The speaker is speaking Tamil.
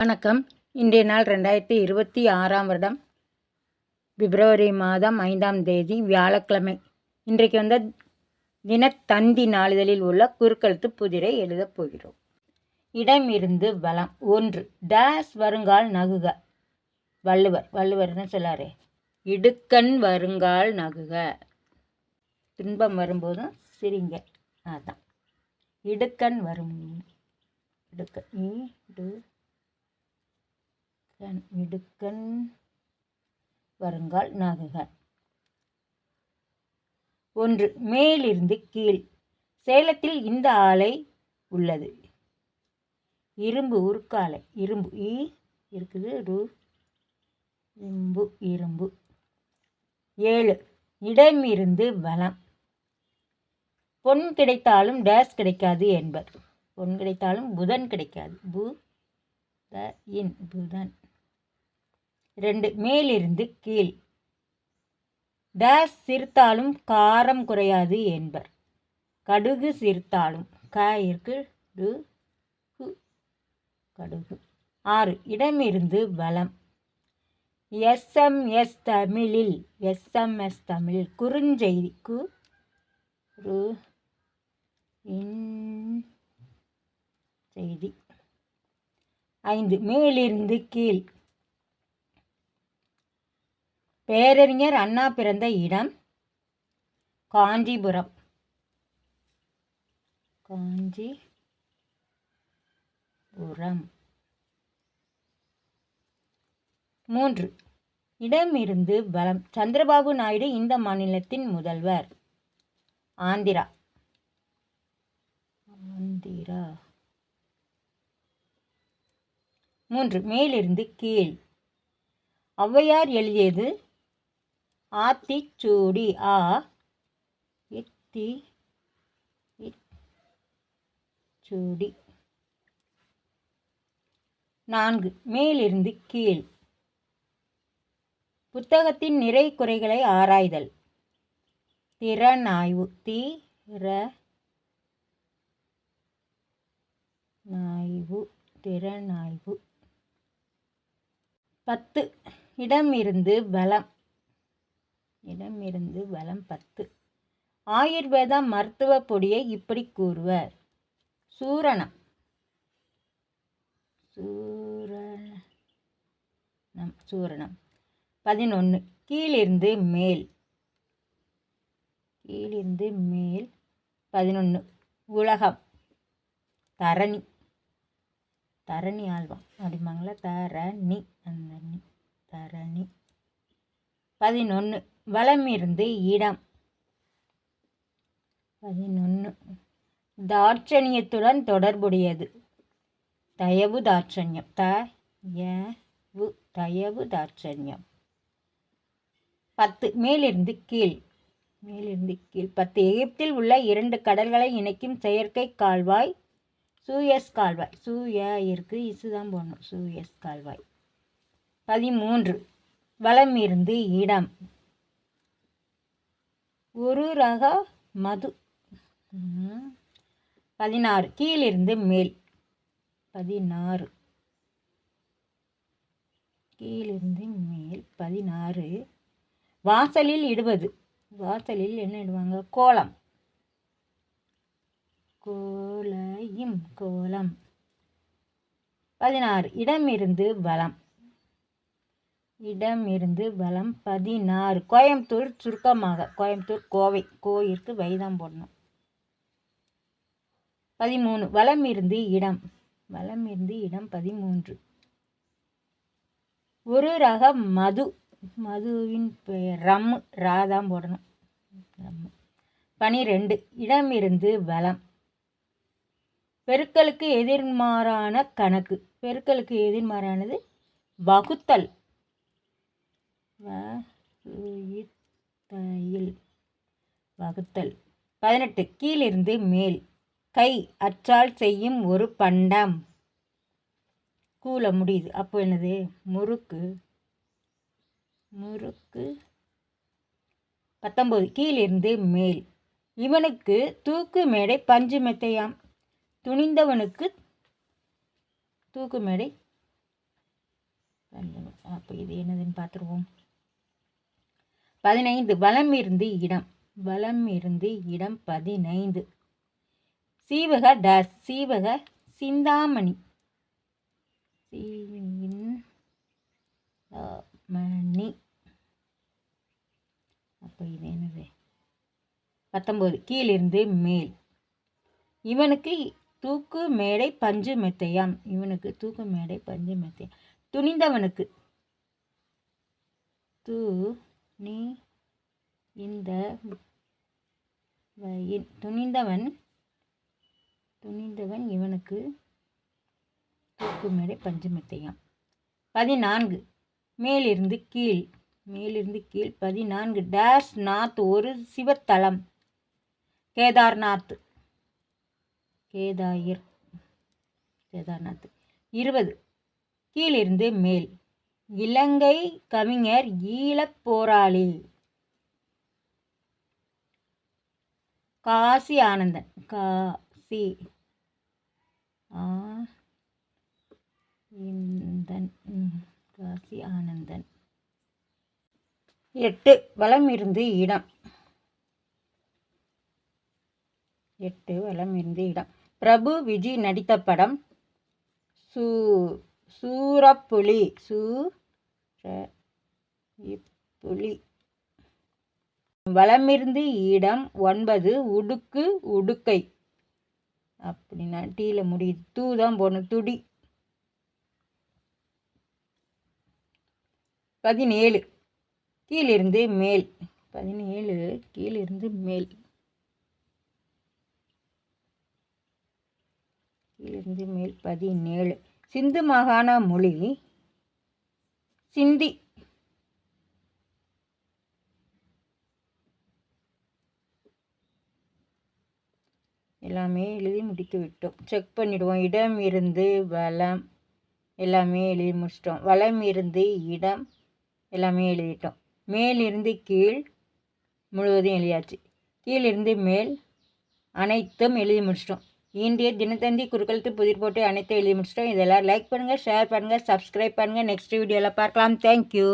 வணக்கம். இன்றைய நாள் ரெண்டாயிரத்தி இருபத்தி ஆறாம் வருடம் பிப்ரவரி மாதம் ஐந்தாம் தேதி வியாழக்கிழமை. இன்றைக்கு வந்த தினத்தந்தி நாளிதழில் உள்ள குறுக்கெழுத்து புதிரை எழுதப் போகிறோம். இடமிருந்து வளம். ஒன்று டேஸ் வருங்கால் நகுக. வள்ளுவர் வள்ளுவர்னு சொல்லாரே. இடுக்கண் வருங்கால் நகுக. துன்பம் வரும்போதும் சிரிங்க. அதான். இடுக்கண் வரும். இடுக்கண் இடு மிடுக்கன் மிடுக்கன் வருங்கால் நாககன் ஒன்று மேலிருந்து கீழ். சேலத்தில் இந்த ஆலை உள்ளது. இரும்பு உருக்காலை. இரும்பு ஈ இருக்குது ரு இரும்பு இரும்பு. ஏழு இடமிருந்து வளம் பொன் கிடைத்தாலும் டேஸ் கிடைக்காது என்பர். பொன் கிடைத்தாலும் புதன் கிடைக்காது. பு த இன் புதன். ரெண்டு மேலிருந்து கீழ். டேஸ் சிரித்தாலும் காரம் குறையாது என்பர். கடுகு சிரித்தாலும் க இருக்கு டு கு கடுகு. ஆறு இடமிருந்து வளம். எஸ்எம்எஸ் தமிழில் எஸ்எம்எஸ் தமிழில் குறுஞ்செய்தி கு ரு செய்தி. ஐந்து மேலிருந்து கீழ். பேரறிஞர் அண்ணா பிறந்த இடம் காஞ்சிபுரம். காஞ்சிபுரம். மூன்று. இடமிருந்து பலம் சந்திரபாபு நாயுடு இந்த மாநிலத்தின் முதல்வர். ஆந்திரா. ஆந்திரா. மூன்று. மேலிருந்து கீழ். ஔவையார் எழுதியது ஆத்திச்சூடி ஆ. இத்தி சூடி நான்கு. மேலிருந்து கீழ். புத்தகத்தின் நிறை குறைகளை ஆராய்தல். திறனாய்வு. தீர நாய்வு திறனாய்வு. பத்து. இடமிருந்து பலம் இடமிருந்து பலம் பத்து. ஆயுர்வேத மருத்துவ பொடியை இப்படி கூறுவர். சூரணம். சூரணம் சூரணம். பதினொன்று கீழிருந்து மேல். கீழிருந்து மேல். பதினொன்று உலகம். தரணி. தரணி ஆழ்வான் அப்படிம்பாங்களா தரணி. அந்த தரணி. பதினொன்று வளமிருந்து இடம். பதினொன்று தாட்சணியத்துடன் தொடர்புடையது. தயவு தாட்சண்யம் த யவு தயவு தாட்சண்யம் பத்து. மேலிருந்து கீழ். மேலிருந்து கீழ். பத்து. எகிப்தில் உள்ள இரண்டு கடல்களை இணைக்கும் செயற்கை கால்வாய் சூயஸ் கால்வாய். சூய இருக்கு இசு தான் போடணும். சூயஸ் கால்வாய். பதிமூன்று. வளம் இருந்து இடம். ஒரு ரக மது. பதினாறு. கீழிருந்து மேல். பதினாறு. கீழிருந்து மேல். பதினாறு. வாசலில் இடுவது. வாசலில் என்ன இடுவாங்க? கோலம். கோலையும் கோலம். பதினாறு. இடமிருந்து பலம் இடமிருந்து பலம் பதினாறு. கோயம்புத்தூர் சுருக்கமாக. கோயம்புத்தூர் கோவை. கோயிற்கு வைதான் போடணும். பதிமூணு. வளம் இருந்து இடம். வளம் இருந்து இடம் பதிமூன்று. ஒரு ரக மது. மதுவின் பெயர் ரம்மு ராதான் போடணும். ரம்மு பனிரெண்டு. இடமிருந்து வளம் பெருக்களுக்கு எதிர்மாறான கணக்கு. பெருக்களுக்கு எதிர்மாறானது வகுத்தல். வகுத்தல் வகுத்தல். பதினெட்டு. கீழிருந்து மேல். கை அச்சால் செய்யும் ஒரு பண்டம். கூல முடியுது. அப்போ என்னது? முறுக்கு. முறுக்கு. பத்தொம்போது. கீழிருந்து மேல். இவனுக்கு தூக்கு மேடை பஞ்சு மெத்தையாம் துணிந்தவனுக்கு தூக்கு மேடை அப்போ இது என்னதுன்னு பார்த்துருவோம். பதினைந்து. வலம் இருந்து இடம். வலம் இருந்து இடம் பதினைந்து. சீவக டேஸ் சீவக சிந்தாமணி. மணி அப்போ இது என்னது? பத்தொம்போது. கீழிருந்து மேல். இவனுக்கு தூக்கு மேடை பஞ்சு மெத்தையாம். இவனுக்கு தூக்கு மேடை பஞ்சு மெத்தையாம். துணிந்தவனுக்கு தூ நீ இந்த துணிந்தவன் துணிந்தவன் இவனுக்கு தூக்கு மேடை பஞ்சு மெத்தையாம் பதினான்கு. மேலிருந்து கீழ் மேலிருந்து கீழ் பதினான்கு. டேஷ் நாத் ஒரு சிவத்தலம். கேதார்நாத். கேதாயிர். கேதார்நாத். இருபது. கீழிருந்து மேல். இலங்கை கவிஞர் ஈழப் போராளி. காசி ஆனந்தன். காசி ஆனந்தன். காசி ஆனந்தன். எட்டு. வளம் இருந்து இடம். எட்டு. வளம் இருந்து இடம். பிரபு விஜி நடித்த படம் சூ சூரப்புலி. சூ இப்புலி. வளமிருந்து இடம் ஒன்பது உடுக்கு உடுக்கை. அப்படின்னா டீயில் முடியுது. தூ தான் போகணும் துடி. பதினேழு கீழிருந்து மேல். பதினேழு கீழிருந்து மேல். கீழிருந்து மேல் பதினேழு. சிந்து மாகாண மொழி சிந்தி. எல்லாமே எழுதி முடித்து விட்டோம். செக் பண்ணிவிடுவோம் இடம் இருந்து வளம். எல்லாமே எழுதி முடிச்சிட்டோம். வளம் இருந்து இடம். எல்லாமே எழுதிட்டோம். மேலிருந்து கீழ் முழுவதும் எழுதியாச்சு. கீழிருந்து மேல் அனைத்தும் எழுதி முடிச்சிட்டோம். இன்றைய தினத்தந்தி குறுக்கழுத்து புதிர் போட்டு அனைத்து எழுதி முடிச்சிட்டோம். இதெல்லாம் லைக் பண்ணுங்கள் ஷேர் பண்ணுங்கள் சப்ஸ்கிரைப் பண்ணுங்கள் நெக்ஸ்ட் வீடியோவில் பார்க்கலாம். தேங்க்யூ